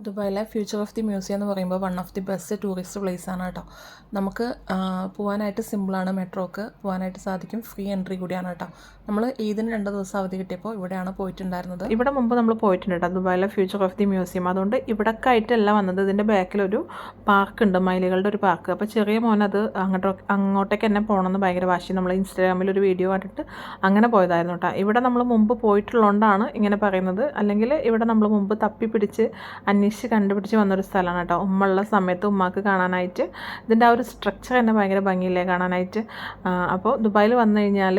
ദുബായിലെ future of the museum എന്ന് പറയുമ്പോൾ one of the best tourist place ആണ് കേട്ടോ. നമുക്ക് പോകാനായിട്ട് സിമ്പിളാണ് മെട്രോക്ക് പോകാനായിട്ട് സാധിക്കും. ഫ്രീ എൻട്രി കൂടിയാണ് കേട്ടോ. നമ്മൾ ഈദിന് രണ്ട് ദിവസം അവധി കിട്ടിയപ്പോൾ ഇവിടെയാണ് പോയിട്ടുണ്ടായിരുന്നത്. ഇവിടെ മുമ്പ് നമ്മൾ പോയിട്ടുണ്ട് കേട്ടോ ദുബായിലെ ഫ്യൂച്ചർ ഓഫ് ദി മ്യൂസിയം അതുകൊണ്ട് ഇവിടൊക്കെ ആയിട്ടല്ല വന്നത്. ഇതിന്റെ ബാക്കിലൊരു പാർക്ക് ഉണ്ട് മൈലുകളുടെ ഒരു പാർക്ക് അപ്പോൾ ചെറിയ മോൻ അത് അങ്ങോട്ട് അങ്ങോട്ടേക്ക് തന്നെ പോകണമെന്ന് ഭയങ്കര വാശി നമ്മൾ ഇൻസ്റ്റാഗ്രാമിൽ ഒരു വീഡിയോ കണ്ടിട്ട് അങ്ങനെ പോയതായിരുന്നു കേട്ടോ. ഇവിടെ നമ്മൾ മുമ്പ് പോയിട്ടുള്ളതുകൊണ്ടാണ് ഇങ്ങനെ പറയുന്നത്. അല്ലെങ്കിൽ ഇവിടെ നമ്മൾ മുമ്പ് തപ്പി പിടിച്ച് അന്വേഷിച്ച് കണ്ടുപിടിച്ച് വന്നൊരു സ്ഥലമാണ് കേട്ടോ. ഉമ്മ ഉള്ള സമയത്ത് ഉമ്മാക്ക് കാണാനായിട്ട് ഇതിന്റെ ആ ഒരു സ്ട്രക്ചർ തന്നെ ഭയങ്കര ഭംഗിയില്ലേ കാണാനായിട്ട്. അപ്പോൾ ദുബായിൽ വന്നു കഴിഞ്ഞാൽ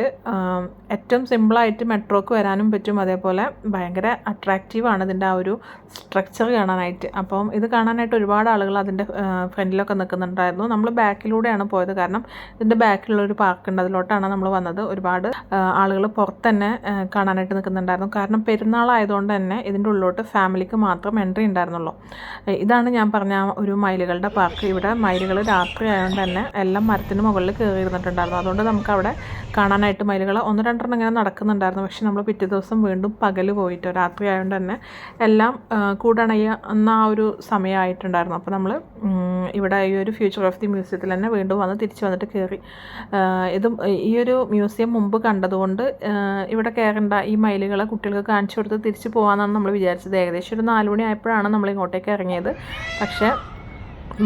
ഏറ്റവും സിമ്പിളായിട്ട് മെട്രോക്ക് വരാനും പറ്റും. അതേപോലെ ഭയങ്കര അട്രാക്റ്റീവാണ് ഇതിന്റെ ആ ഒരു സ്ട്രക്ചർ കാണാനായിട്ട്. അപ്പം ഇത് കാണാനായിട്ട് ഒരുപാട് ആളുകൾ അതിന്റെ ഫ്രണ്ടിലൊക്കെ നിൽക്കുന്നുണ്ടായിരുന്നു. നമ്മൾ ബാക്കിലൂടെയാണ് പോയത്. കാരണം ഇതിന്റെ ബാക്കിലുള്ള ഒരു പാർക്ക് ഉണ്ട്. അതിലോട്ടാണ് നമ്മൾ വന്നത്. ഒരുപാട് ആളുകൾ പുറത്ത് തന്നെ കാണാനായിട്ട് നിൽക്കുന്നുണ്ടായിരുന്നു. കാരണം പെരുന്നാളായതുകൊണ്ട് തന്നെ ഇതിന്റെ ഉള്ളിലോട്ട് ഫാമിലിക്ക് മാത്രം എൻട്രി ഉണ്ടായിരുന്നുള്ളൂ ഇതാണ് ഞാൻ പറഞ്ഞ ഒരു മയിലുകളുടെ പാർക്ക്. ഇവിടെ മയിലുകൾ രാത്രി ആയതുകൊണ്ട് തന്നെ എല്ലാം മരത്തിന് മുകളിൽ കയറി ഇരുന്നിട്ടുണ്ടായിരുന്നു അതുകൊണ്ട് നമുക്ക് അവിടെ കാണാനായിട്ട് മയിലുകൾ ഒന്ന് രണ്ടെണ്ണം ഇങ്ങനെ നടക്കുന്നുണ്ടായിരുന്നു. പക്ഷെ നമ്മൾ പിറ്റേ ദിവസം വീണ്ടും പകൽ പോയിട്ട് രാത്രി ആയതുകൊണ്ട് തന്നെ എല്ലാം ആ, കൂടണയ എന്ന ആ ഒരു സമയമായിട്ടുണ്ടായിരുന്നു. അപ്പോൾ നമ്മൾ ഇവിടെ ഈ ഒരു ഫ്യൂച്ചർ ഓഫ് ദി മ്യൂസിയത്തിൽ തന്നെ വീണ്ടും വന്ന് തിരിച്ചു വന്നിട്ട് കയറി. ഇത് ഈ ഒരു മ്യൂസിയം മുമ്പ് കണ്ടതുകൊണ്ട് ഇവിടെ കയറേണ്ട ഈ മൈലുകളെ കുട്ടികൾക്ക് കാണിച്ചു കൊടുത്ത് തിരിച്ചു പോകാമെന്നാണ് നമ്മൾ വിചാരിച്ചത്. ഏകദേശം ഒരു നാല് മണി ആയപ്പോഴാണ് നമ്മൾ ഇങ്ങോട്ടേക്ക് ഇറങ്ങിയത്. പക്ഷേ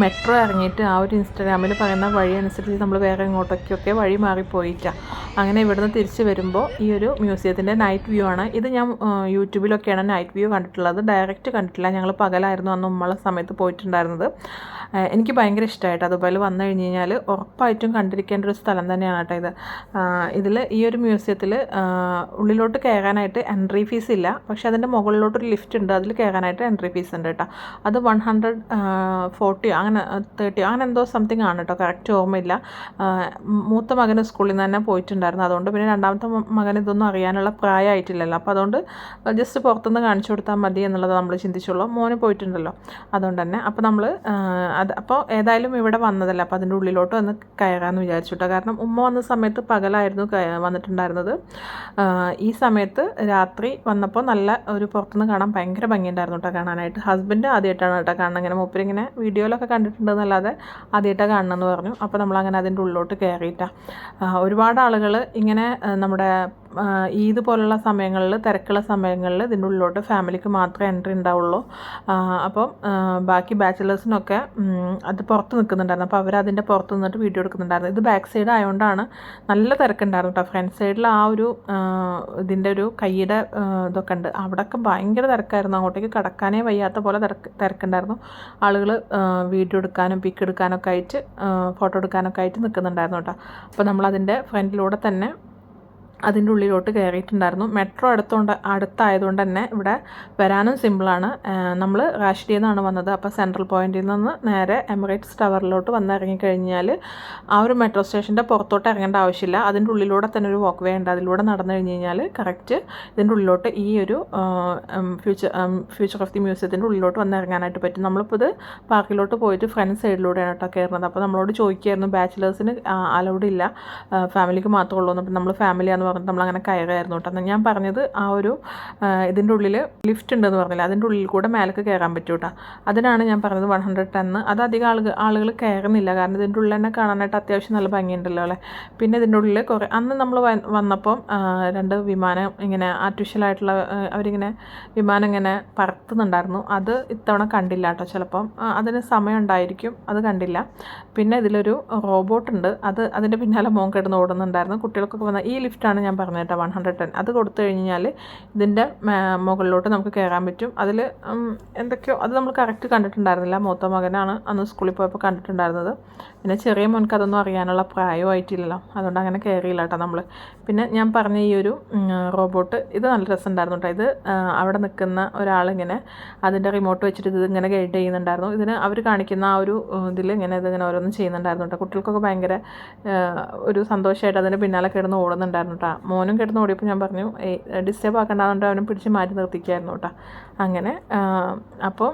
മെട്രോ ഇറങ്ങിയിട്ട് ആ ഒരു ഇൻസ്റ്റാഗ്രാമിൽ പറയുന്ന വഴി അനുസരിച്ച് നമ്മൾ വേറെ ഇങ്ങോട്ടൊക്കെയൊക്കെ വഴി മാറിപ്പോയിട്ടാണ് അങ്ങനെ ഇവിടുന്ന് തിരിച്ച് വരുമ്പോൾ ഈ ഒരു മ്യൂസിയത്തിന്റെ നൈറ്റ് വ്യൂ ആണ്. ഇത് ഞാൻ യൂട്യൂബിലൊക്കെയാണ് നൈറ്റ് വ്യൂ കണ്ടിട്ടുള്ളത്. ഡയറക്റ്റ് കണ്ടിട്ടില്ല. ഞങ്ങൾ പകലായിരുന്നു അന്ന് ഉമ്മള സമയത്ത് പോയിട്ടുണ്ടായിരുന്നത്. എനിക്ക് ഭയങ്കര ഇഷ്ടമായിട്ട് അതുപോലെ വന്നു കഴിഞ്ഞ് കഴിഞ്ഞാൽ ഉറപ്പായിട്ടും കണ്ടിരിക്കേണ്ട ഒരു സ്ഥലം തന്നെയാണ് കേട്ടോ ഇത്. ഇതിൽ ഈ ഒരു മ്യൂസിയത്തിൽ ഉള്ളിലോട്ട് കയറാനായിട്ട് എൻട്രി ഫീസ് ഇല്ല. പക്ഷേ അതിന്റെ മുകളിലോട്ടൊരു ലിഫ്റ്റ് ഉണ്ട്. അതിൽ കയറാനായിട്ട് എൻട്രി ഫീസ് ഉണ്ട് കേട്ടോ. അത് വൺ ഹൺഡ്രഡ് ഫോർട്ടിയോ അങ്ങനെ തേർട്ടിയോ അങ്ങനെ എന്തോ സംതിങ് ആണ് കേട്ടോ കറക്റ്റ് ഓർമ്മയില്ല. മൂത്ത മകന് സ്കൂളിൽ നിന്ന് തന്നെ പോയിട്ടുണ്ടായിരുന്നു. അതുകൊണ്ട് പിന്നെ രണ്ടാമത്തെ മകൻ ഇതൊന്നും അറിയാനുള്ള പ്രായമായിട്ടില്ലല്ലോ. അപ്പോൾ അതുകൊണ്ട് ജസ്റ്റ് പുറത്തുനിന്ന് കാണിച്ചു കൊടുത്താൽ മതി എന്നുള്ളത് നമ്മൾ ചിന്തിച്ചുള്ളൂ. മോന് പോയിട്ടുണ്ടല്ലോ. അതുകൊണ്ട് തന്നെ. അപ്പോൾ നമ്മൾ അത് അപ്പോൾ ഏതായാലും ഇവിടെ വന്നതല്ല. അപ്പോൾ അതിന്റെ ഉള്ളിലോട്ട് വന്ന് കയറാമെന്ന് വിചാരിച്ചു കേട്ടോ കാരണം ഉമ്മ വന്ന സമയത്ത് പകലായിരുന്നു വന്നിട്ടുണ്ടായിരുന്നത്. ഈ സമയത്ത് രാത്രി വന്നപ്പോൾ നല്ല ഒരു പുറത്തുനിന്ന് കാണാൻ ഭയങ്കര ഭംഗിയുണ്ടായിരുന്നു കേട്ടോ കാണാനായിട്ട്. ഹസ്ബൻഡ് ആദ്യമായിട്ടാണ് കേട്ടോ കാണുന്നത്. ഇങ്ങനെ മൂപ്പരിങ്ങനെ വീഡിയോയിലൊക്കെ കണ്ടിട്ടുണ്ടെന്നല്ലാതെ ആദ്യമായിട്ടാണ് കാണണമെന്ന് പറഞ്ഞു. അപ്പോൾ നമ്മളങ്ങനെ അതിന്റെ ഉള്ളിലോട്ട് കയറിയിട്ടാണ് ഒരുപാട് ആളുകൾ ഇങ്ങനെ നമ്മുടെ ഈദ് പോലുള്ള സമയങ്ങളിൽ തിരക്കുള്ള സമയങ്ങളിൽ ഇതിന്റെ ഉള്ളിലോട്ട് ഫാമിലിക്ക് മാത്രമേ എൻട്രി ഉണ്ടാവുള്ളൂ. അപ്പം ബാക്കി ബാച്ചിലേഴ്സിനൊക്കെ അത് പുറത്ത് നിൽക്കുന്നുണ്ടായിരുന്നു. അപ്പോൾ അവർ അതിന്റെ പുറത്ത് നിന്നിട്ട് വീഡിയോ എടുക്കുന്നുണ്ടായിരുന്നു. ഇത് ബാക്ക് സൈഡ് ആയതുകൊണ്ടാണ് നല്ല തിരക്കുണ്ടായിരുന്നു കേട്ടോ ഫ്രണ്ട് സൈഡിൽ ആ ഒരു ഇതിന്റെ ഒരു കൈയുടെ ഇതൊക്കെ ഉണ്ട്. അവിടെയൊക്കെ ഭയങ്കര തിരക്കായിരുന്നു. അങ്ങോട്ടേക്ക് കടക്കാനേ വയ്യാത്ത പോലെ തിരക്ക് തിരക്കുണ്ടായിരുന്നു. ആളുകൾ വീഡിയോ എടുക്കാനും പിക്ക് എടുക്കാനൊക്കെ ആയിട്ട് ഫോട്ടോ എടുക്കാനൊക്കെ ആയിട്ട് നിൽക്കുന്നുണ്ടായിരുന്നു കേട്ടോ. അപ്പോൾ നമ്മളതിന്റെ ഫ്രണ്ടിലൂടെ തന്നെ അതിന്റെ ഉള്ളിലോട്ട് കയറിയിട്ടുണ്ടായിരുന്നു. മെട്രോ അടുത്തോണ്ട് അടുത്തായതുകൊണ്ട് തന്നെ ഇവിടെ വരാനും സിമ്പിളാണ്. നമ്മൾ റാഷിഡിയിൽ നിന്നാണ് വന്നത്. അപ്പോൾ സെൻട്രൽ പോയിന്റിൽ നിന്ന് നേരെ എമിറേറ്റ്സ് ടവറിലോട്ട് വന്ന് ഇറങ്ങിക്കഴിഞ്ഞാൽ ആ ഒരു മെട്രോ സ്റ്റേഷന്റെ പുറത്തോട്ട് ഇറങ്ങേണ്ട ആവശ്യമില്ല. അതിന്റെ ഉള്ളിലൂടെ തന്നെ ഒരു വാക്ക് വേ ഉണ്ട്. അതിലൂടെ നടന്നു കഴിഞ്ഞ് കഴിഞ്ഞാൽ കറക്റ്റ് ഇതിന്റെ ഉള്ളിലോട്ട് ഈ ഒരു ഫ്യൂച്ചർ ഫ്യൂച്ചർ ഓഫ് ദി മ്യൂസിയത്തിന്റെ ഉള്ളിലോട്ട് വന്ന് ഇറങ്ങാനായിട്ട് പറ്റും. നമ്മളിപ്പോൾ ഇത് പാർക്കിലോട്ട് പോയിട്ട് ഫ്രണ്ട് സൈഡിലൂടെയാണ് കേട്ടോ കയറുന്നത്. അപ്പോൾ നമ്മളോട് ചോദിക്കുമായിരുന്നു ബാച്ചിലേഴ്സിന് അലൗഡ് ഇല്ല. ഫാമിലിക്ക് മാത്രമേ ഉള്ളൂ അപ്പോൾ നമ്മൾ ഫാമിലിയാന്ന് പറഞ്ഞിട്ട് നമ്മളങ്ങനെ കയറുമായിരുന്നു കേട്ടോ. ഞാൻ പറഞ്ഞത് ആ ഒരു ഇതിന്റെ ഉള്ളിൽ ലിഫ്റ്റ് ഉണ്ടെന്ന് പറഞ്ഞില്ല അതിന്റെ ഉള്ളിൽ കൂടെ മേലേക്ക് കയറാൻ പറ്റും കേട്ടോ. അതിനാണ് ഞാൻ പറഞ്ഞത് വൺ ഹൺഡ്രഡ് ടെന്ന് അത് അധികം ആളുകൾ ആളുകൾ കയറുന്നില്ല. കാരണം ഇതിന്റെ ഉള്ളിൽ തന്നെ കാണാനായിട്ട് അത്യാവശ്യം നല്ല ഭംഗിയുണ്ടല്ലോ അല്ലേ? പിന്നെ ഇതിന്റെ ഉള്ളിൽ കുറേ അന്ന് നമ്മൾ വന്നപ്പം രണ്ട് വിമാനം ഇങ്ങനെ ആർട്ടിഫിഷ്യൽ ആയിട്ടുള്ള ആ, അവരിങ്ങനെ വിമാനം ഇങ്ങനെ പറത്തുന്നുണ്ടായിരുന്നു. അത് ഇത്തവണ കണ്ടില്ല കേട്ടോ. ചിലപ്പം അതിന് സമയം ഉണ്ടായിരിക്കും അത് കണ്ടില്ല. പിന്നെ ഇതിലൊരു റോബോട്ട് ഉണ്ട്. അത് അതിന്റെ പിന്നാലെ മോൻ കിടന്ന് ഓടുന്നുണ്ടായിരുന്നു. കുട്ടികൾക്കൊക്കെ വന്ന ഈ ലിഫ്റ്റാണ് ഞാൻ പറഞ്ഞത് കേട്ടോ വൺ ഹൺഡ്രഡ് ടെൻ അത് കൊടുത്തു കഴിഞ്ഞാൽ ഇതിന്റെ മുകളിലോട്ട് നമുക്ക് കയറാൻ പറ്റും. അതിൽ എന്തൊക്കെയോ അത് നമ്മൾ കറക്റ്റ് കണ്ടിട്ടുണ്ടായിരുന്നില്ല. മൂത്ത മകനാണ് അന്ന് സ്കൂളിൽ പോയപ്പോൾ കണ്ടിട്ടുണ്ടായിരുന്നത്. പിന്നെ ചെറിയ മോൻക്ക് അതൊന്നും അറിയാനുള്ള പ്രായമായിട്ടില്ലല്ലോ. അതുകൊണ്ട് അങ്ങനെ കയറിയില്ല കേട്ടോ നമ്മൾ പിന്നെ ഞാൻ പറഞ്ഞ ഈ ഒരു റോബോട്ട് ഇത് നല്ല രസമുണ്ടായിരുന്നു കേട്ടോ. ഇത് അവിടെ നിൽക്കുന്ന ഒരാളിങ്ങനെ അതിന്റെ റിമോട്ട് വെച്ചിട്ട് ഇത് ഇങ്ങനെ ഗൈഡ് ചെയ്യുന്നുണ്ടായിരുന്നു. ഇതിന് അവർ കാണിക്കുന്ന ആ ഒരു ഇതിൽ ഇങ്ങനെ ഇതിങ്ങനെ ഓരോന്നും ചെയ്യുന്നുണ്ടായിരുന്നു കേട്ടോ. കുട്ടികൾക്കൊക്കെ ഭയങ്കര ഒരു സന്തോഷമായിട്ട് അതിന്റെ പിന്നാലെ കിടന്ന് ഓടുന്നുണ്ടായിരുന്നു കേട്ടോ. മോനും കിടന്ന് ഓടിയപ്പോൾ ഞാൻ പറഞ്ഞു ഡിസ്റ്റേബ് ആക്കണ്ടാന്നുണ്ട് അവനും പിടിച്ച് മാറ്റി നിർത്തിക്കായിരുന്നു കേട്ടോ. അങ്ങനെ അപ്പം അപ്പോൾ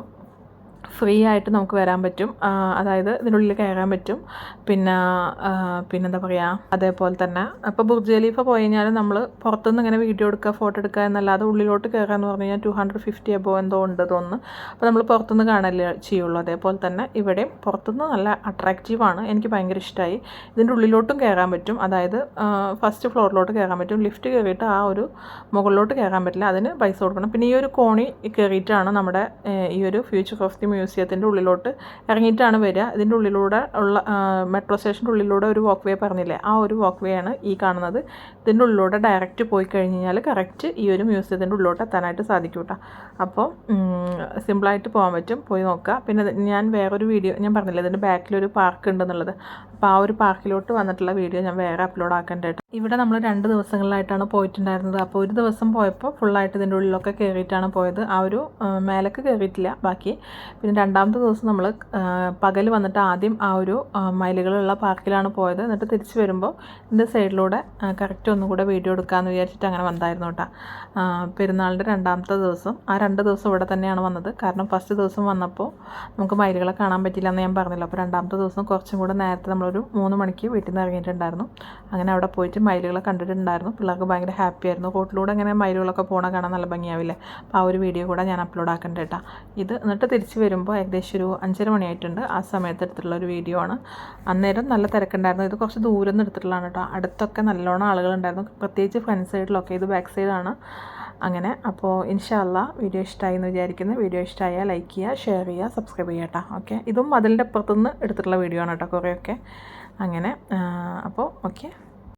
ഫ്രീ ആയിട്ട് നമുക്ക് വരാൻ പറ്റും. അതായത് ഇതിനുള്ളിൽ കയറാൻ പറ്റും. പിന്നെ പിന്നെന്താ പറയുക അതേപോലെ തന്നെ അപ്പോൾ ബുർജ് ഖലീഫ പോയി കഴിഞ്ഞാൽ നമ്മൾ പുറത്തുനിന്ന് ഇങ്ങനെ വീഡിയോ എടുക്കുക ഫോട്ടോ എടുക്കുക എന്നല്ലാതെ ഉള്ളിലോട്ട് കയറുക എന്ന് പറഞ്ഞു കഴിഞ്ഞാൽ ടു ഹൺഡ്രഡ് ഫിഫ്റ്റി എബോ എന്തോ ഉണ്ട് തോന്നുന്നു. അപ്പോൾ നമ്മൾ പുറത്തുനിന്ന് കാണല്ലേ ചെയ്യുള്ളൂ. അതേപോലെ തന്നെ ഇവിടെയും പുറത്തുനിന്ന് നല്ല അട്രാക്റ്റീവാണ് എനിക്ക് ഭയങ്കര ഇഷ്ടമായി ഇതിന്റെ ഉള്ളിലോട്ടും കയറാൻ പറ്റും. അതായത് ഫസ്റ്റ് ഫ്ലോറിലോട്ട് കയറാൻ പറ്റും. ലിഫ്റ്റ് കയറിയിട്ട് ആ ഒരു മുകളിലോട്ട് കയറാൻ പറ്റില്ല. അതിന് പൈസ കൊടുക്കണം. പിന്നെ ഈ ഒരു കോണി കയറിയിട്ടാണ് നമ്മുടെ ഈ ഒരു ഫ്യൂച്ചർ ഓഫ് ദി മ്യൂസിയത്തിന്റെ ഉള്ളിലോട്ട് ഇറങ്ങിയിട്ടാണ് വരിക. ഇതിന്റെ ഉള്ളിലൂടെ ഉള്ള മെട്രോ സ്റ്റേഷന്റെ ഉള്ളിലൂടെ ഒരു വാക്ക് വേ പറഞ്ഞില്ലേ? ആ ഒരു വാക്ക് വേ ആണ് ഈ കാണുന്നത്. ഇതിന്റെ ഉള്ളിലൂടെ ഡയറക്റ്റ് പോയി കഴിഞ്ഞ് കഴിഞ്ഞാൽ കറക്റ്റ് ഈ ഒരു മ്യൂസിയത്തിന്റെ ഉള്ളിലോട്ട് എത്താനായിട്ട് സാധിക്കും കേട്ടോ അപ്പോൾ സിമ്പിളായിട്ട് പോകാൻ പറ്റും. പോയി നോക്കുക. പിന്നെ ഞാൻ വേറൊരു വീഡിയോ ഞാൻ പറഞ്ഞില്ലേ ഇതിന്റെ ബാക്കിലൊരു പാർക്ക് ഉണ്ടെന്നുള്ളത്. അപ്പോൾ ആ ഒരു പാർക്കിലോട്ട് വന്നിട്ടുള്ള വീഡിയോ ഞാൻ വേറെ അപ്ലോഡ് ആക്കേണ്ടതായിട്ട് ഇവിടെ നമ്മൾ രണ്ട് ദിവസങ്ങളിലായിട്ടാണ് പോയിട്ടുണ്ടായിരുന്നത്. അപ്പോൾ ഒരു ദിവസം പോയപ്പോൾ ഫുള്ളായിട്ട് ഇതിന്റെ ഉള്ളിലൊക്കെ കയറിയിട്ടാണ് പോയത്. ആ ഒരു മേലൊക്കെ കയറിയിട്ടില്ല ബാക്കി. പിന്നെ രണ്ടാമത്തെ ദിവസം നമ്മൾ പകൽ വന്നിട്ട് ആദ്യം ആ ഒരു മൈലുകളുള്ള പാർക്കിലാണ് പോയത്. എന്നിട്ട് തിരിച്ചു വരുമ്പോൾ ഇതിന്റെ സൈഡിലൂടെ കറക്റ്റ് ഒന്നും കൂടെ വീഡിയോ എടുക്കാമെന്ന് വിചാരിച്ചിട്ട് അങ്ങനെ വന്നായിരുന്നു കേട്ടോ. പെരുന്നാളിന്റെ രണ്ടാമത്തെ ദിവസം. ആ രണ്ട് ദിവസം ഇവിടെ തന്നെയാണ് വന്നത്. കാരണം ഫസ്റ്റ് ദിവസം വന്നപ്പോൾ നമുക്ക് മൈലുകളെ കാണാൻ പറ്റില്ല എന്ന് ഞാൻ പറഞ്ഞല്ലോ. അപ്പോൾ രണ്ടാമത്തെ ദിവസം കുറച്ചും കൂടെ നേരത്തെ നമ്മളൊരു മൂന്ന് മണിക്ക് വീട്ടിൽ നിന്ന് ഇറങ്ങിയിട്ടുണ്ടായിരുന്നു. അങ്ങനെ അവിടെ പോയിട്ട് മയിലുകളെ കണ്ടിട്ടുണ്ടായിരുന്നു. പിള്ളേർക്ക് ഭയങ്കര ഹാപ്പി ആയിരുന്നു. റോട്ടിലൂടെ ഇങ്ങനെ മയിലുകളൊക്കെ പോകണ കാണാൻ നല്ല ഭംഗിയാവില്ലേ? അപ്പോൾ ആ ഒരു വീഡിയോ കൂടെ ഞാൻ അപ്ലോഡ് ആക്കണ്ട കേട്ടോ. ഇത് എന്നിട്ട് തിരിച്ച് വരുമ്പോൾ ഏകദേശം ഒരു അഞ്ചര മണിയായിട്ടുണ്ട്. ആ സമയത്ത് എടുത്തിട്ടുള്ള ഒരു വീഡിയോ ആണ്. അന്നേരം നല്ല തിരക്കുണ്ടായിരുന്നു. ഇത് കുറച്ച് ദൂരം നിന്ന് എടുത്തിട്ടുള്ളതാണ് കേട്ടോ. അടുത്തൊക്കെ നല്ലോണം ആളുകളുണ്ടായിരുന്നു. പ്രത്യേകിച്ച് ഫ്രണ്ട് സൈഡിലൊക്കെ ഇത് ബാക്ക് സൈഡാണ് അങ്ങനെ. അപ്പോൾ ഇൻഷാല്ല വീഡിയോ ഇഷ്ടമായി എന്ന് വിചാരിക്കുന്നു. വീഡിയോ ഇഷ്ടമായാൽ ലൈക്ക് ചെയ്യുക ഷെയർ ചെയ്യുക സബ്സ്ക്രൈബ് ചെയ്യുക കേട്ടോ ഓക്കെ? ഇതും അതിന്റെ അപ്പുറത്തുനിന്ന് എടുത്തിട്ടുള്ള വീഡിയോ ആണ് കേട്ടോ കുറേയൊക്കെ. അങ്ങനെ അപ്പോൾ ഓക്കെ.